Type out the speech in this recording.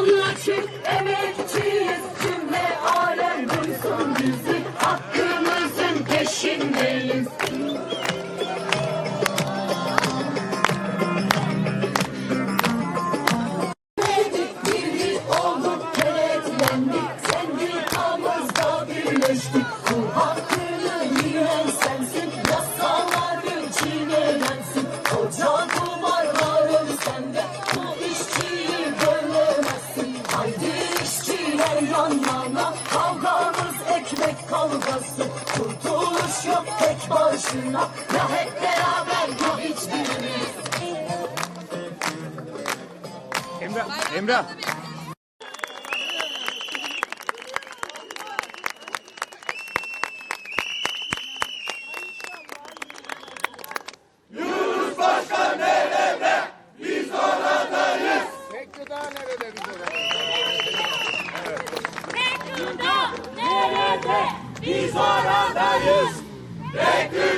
anlaşık emekçiyiz cümle alem duysun hakkımızın peşindeyiz. Birlik olduk, kenetlendik, sendikamızda birleştik. Yan yana Kavgamız ekmek kavgası Kurtuluş yok tek başına Ya hep beraber ya hiçbirimiz Emrah, Emrah. Biz oradayız. Bekliyoruz.